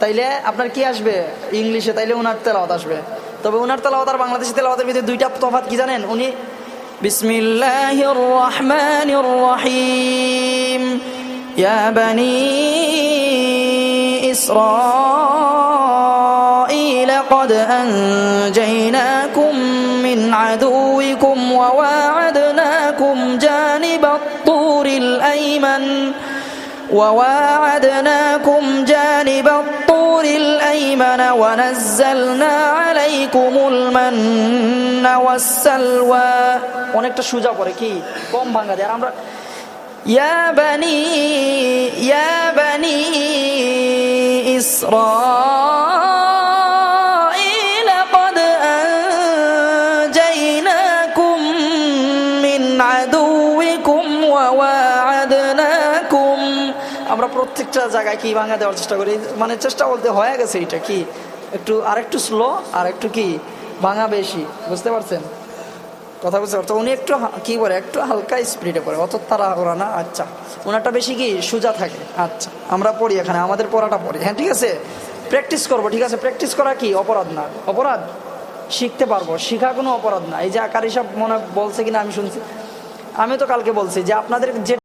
তাইলে আপনার কি আসবে ইংলিশে তাইলে উনার তেলাওয়াত আসবে তবে উনার তেলাওয়াত আর বাংলাদেশি তেলাওয়াতের ভিতরে দুইটা তফাৎ কি জানেন উনি বিসমিল্লাহির রহমানির রহিম ইয়া বানি إسرائيل قد أنجيناكم من عدوكم وواعدناكم جانب الطور الأيمن وواعدناكم جانب الطور الأيمن ونزلنا عليكم المن والسلوى অনেকটা সোজা পড়ে কি কম ভাঙা দেয় আর আমরা يا بني يا بني إسرائيل قد أنجيناكم من عدوكم وواعدناكم আমরা প্রত্যেকটা জায়গায় কি ভাঙা দেওয়ার চেষ্টা করি? মানে চেষ্টা বলতে হয়ে গেছে এটা কি? একটু, আরেকটু স্লো আর একটু কি? ভাঙা বেশি, বুঝতে পারছেন? কথা বুঝতে পারতো উনি একটু কি করে একটু হালকা স্পিডে পড়ে। অত তারা ওরা না আচ্ছা। ওনারটা বেশি কি? সোজা থাকে। আচ্ছা আমরা পড়ি এখানে, আমাদের পড়াটা পড়ি। হ্যাঁ ঠিক আছে? প্র্যাকটিস করব, ঠিক আছে? প্র্যাকটিস করা কি? অপরাধ না। অপরাধ? শিখতে পারব। শিখা কোনো অপরাধ না। এই যে আকার হিসাব মনে বলছে কিনা আমি শুনছি। আমি তো কালকে বলছি যে আপনাদের যে